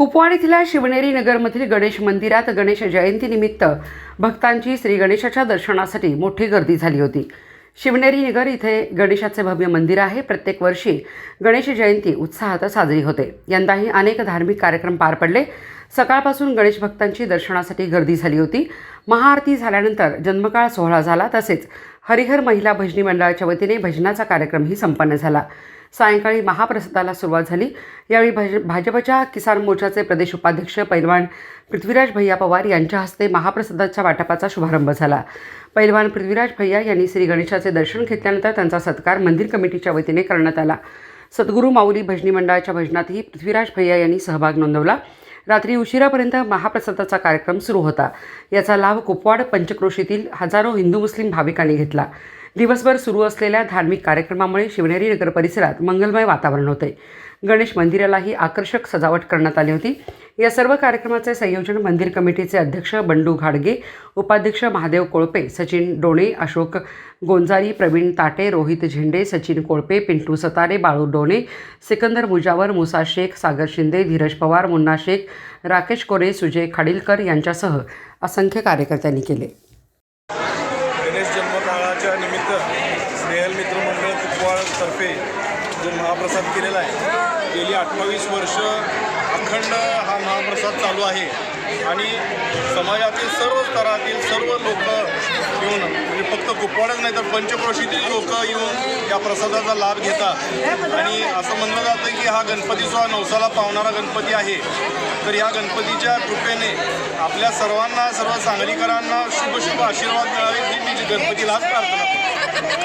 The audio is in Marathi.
कुपवाड इथल्या शिवनेरी नगरमधील गणेश मंदिरात गणेश जयंतीनिमित्त भक्तांची श्री गणेशाच्या दर्शनासाठी मोठी गर्दी झाली होती. शिवनेरी नगर इथे गणेशाचे भव्य मंदिर आहे. प्रत्येक वर्षी गणेश जयंती उत्साहात साजरी होते. यंदाही अनेक धार्मिक कार्यक्रम पार पडले. सकाळपासून गणेश भक्तांची दर्शनासाठी गर्दी झाली होती. महाआरती झाल्यानंतर जन्मकाळ सोहळा झाला. तसेच हरिहर महिला भजनी मंडळाच्या वतीने भजनाचा कार्यक्रमही संपन्न झाला. सायंकाळी महाप्रसादाला सुरुवात झाली. यावेळी भज भाजपच्या किसान मोर्चाचे प्रदेश उपाध्यक्ष पैलवान पृथ्वीराज भैया पवार यांच्या हस्ते महाप्रसादाच्या वाटपाचा शुभारंभ झाला. पैलवान पृथ्वीराज भैया यांनी श्री गणेशाचे दर्शन घेतल्यानंतर त्यांचा सत्कार मंदिर कमिटीच्या वतीने करण्यात आला. सद्गुरू माऊली भजनी मंडळाच्या भजनातही पृथ्वीराज भैया यांनी सहभाग नोंदवला. रात्री उशिरापर्यंत महाप्रसादाचा कार्यक्रम सुरू होता. याचा लाभ कुपवाड पंचक्रोशीतील हजारो हिंदू मुस्लिम भाविकांनी घेतला. दिवसभर सुरू असलेल्या धार्मिक कार्यक्रमामुळे शिवनेरी नगर परिसरात मंगलमय वातावरण होते. गणेश मंदिरालाही आकर्षक सजावट करण्यात आली होती. या सर्व कार्यक्रमाचे संयोजन मंदिर कमिटीचे अध्यक्ष बंडू घाडगे उपाध्यक्ष महादेव कोळपे सचिन डोणे अशोक गोंजारी प्रवीण ताटे रोहित झेंडे सचिन कोळपे पिंटू सतारे बाळू डोणे सिकंदर मुजावर मुसा शेख सागर शिंदे धीरज पवार मुन्ना शेख राकेश कोरे सुजय खाडीलकर यांच्यासह असंख्य कार्यकर्त्यांनी केले. गणेश जन्मकाळाच्या निमित्त स्नेहल मित्रमंडळ कुपवाडतर्फे जो महाप्रसाद केलेला आहे गेली अठ्ठावीस वर्ष अखंड हा महाप्रसाद चालू आहे. आणि समाजातील सर्व स्तरातील सर्व लोक येऊन म्हणजे फक्त कुपवाडच नाही तर पंचक्रोशीतील लोक येऊन या प्रसादाचा लाभ घेतात. आणि असं म्हणलं जातं की हा गणपती जो हा नवसाला पावणारा गणपती आहे. तर या गणपतीच्या कृपेने आपल्या सर्वांना सर्व सांगलीकरांना शुभ शुभ आशीर्वाद मिळावे ही मी गणपतीला प्रार्थना